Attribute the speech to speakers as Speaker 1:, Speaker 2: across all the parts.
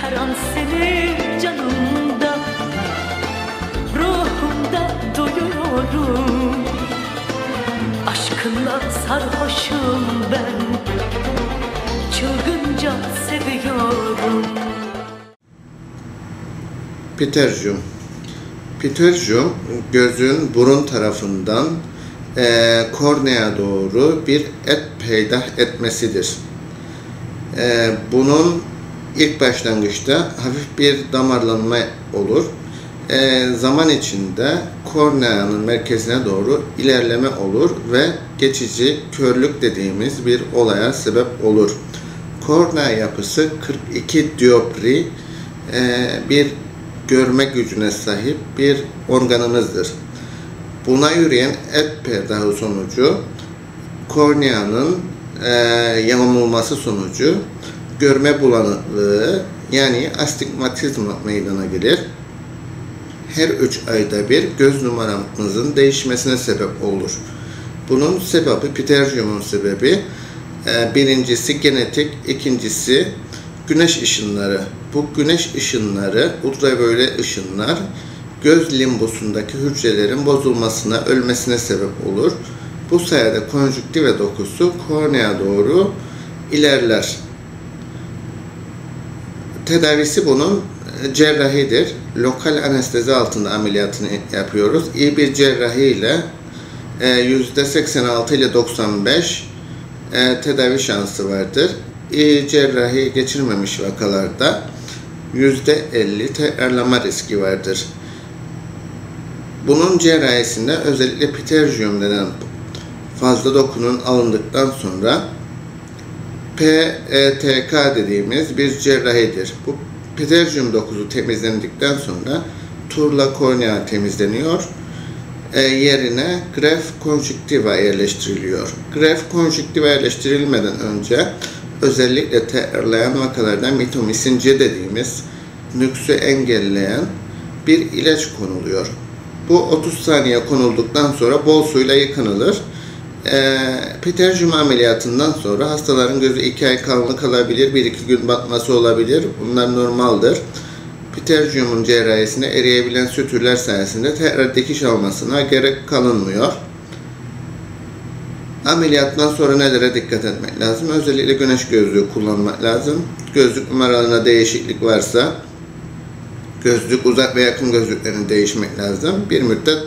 Speaker 1: Her an seni canımda Ruhumda duyuyorum Aşkınla sarhoşum ben Çılgınca seviyorum
Speaker 2: Piterjum. Piterjum gözün burun tarafından eee kornea doğru bir et peydah etmesidir. Eee, bunun ilk başlangıçta hafif bir damarlanma olur. Eee, zaman içinde korneanın merkezine doğru ilerleme olur ve geçici körlük dediğimiz bir olaya sebep olur. Kornea yapısı 42 diopri eee, bir görme gücüne sahip bir organımızdır. Buna yürüyen et perdahı sonucu korneanın e, yamulması sonucu görme bulanıklığı yani astigmatizma meydana gelir. Her üç ayda bir göz numaramızın değişmesine sebep olur. Bunun sebebi, pterjiyumun sebebi e, birincisi genetik, ikincisi güneş ışınları. Bu güneş ışınları, ultraviyole ışınlar göz limbosundaki hücrelerin bozulmasına, ölmesine sebep olur. Bu sayede konjüktive dokusu kornea doğru ilerler. Tedavisi bunun e, cerrahidir. Lokal anestezi altında ameliyatını yapıyoruz. İyi bir cerrahi ile e, %86 ile 95 e, tedavi şansı vardır. İyi cerrahi geçirmemiş vakalarda %50 tekrarlama riski vardır. Bunun cerrahisinde özellikle piterjiyum denen fazla dokunun alındıktan sonra PETK dediğimiz bir cerrahidir. Bu piterjiyum dokusu temizlendikten sonra turla kornea temizleniyor. E, yerine gref konjüktiva yerleştiriliyor. Gref konjüktiva yerleştirilmeden önce özellikle tekrarlayan vakalarda mitomisin C dediğimiz nüksü engelleyen bir ilaç konuluyor. Bu 30 saniye konulduktan sonra bol suyla yıkanılır. E, piterjum ameliyatından sonra hastaların gözü 2 ay kalını kalabilir, 1-2 gün batması olabilir. Bunlar normaldir. Piterjiyumun cerrahisine eriyebilen sütürler sayesinde tekrar dikiş almasına gerek kalınmıyor. Ameliyattan sonra nelere dikkat etmek lazım? Özellikle güneş gözlüğü kullanmak lazım. Gözlük numaralarına değişiklik varsa gözlük uzak ve yakın gözlüklerini değişmek lazım. Bir müddet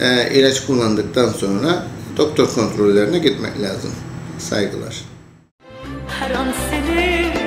Speaker 2: e, ilaç kullandıktan sonra doktor kontrollerine gitmek lazım. Saygılar.
Speaker 1: Her an seni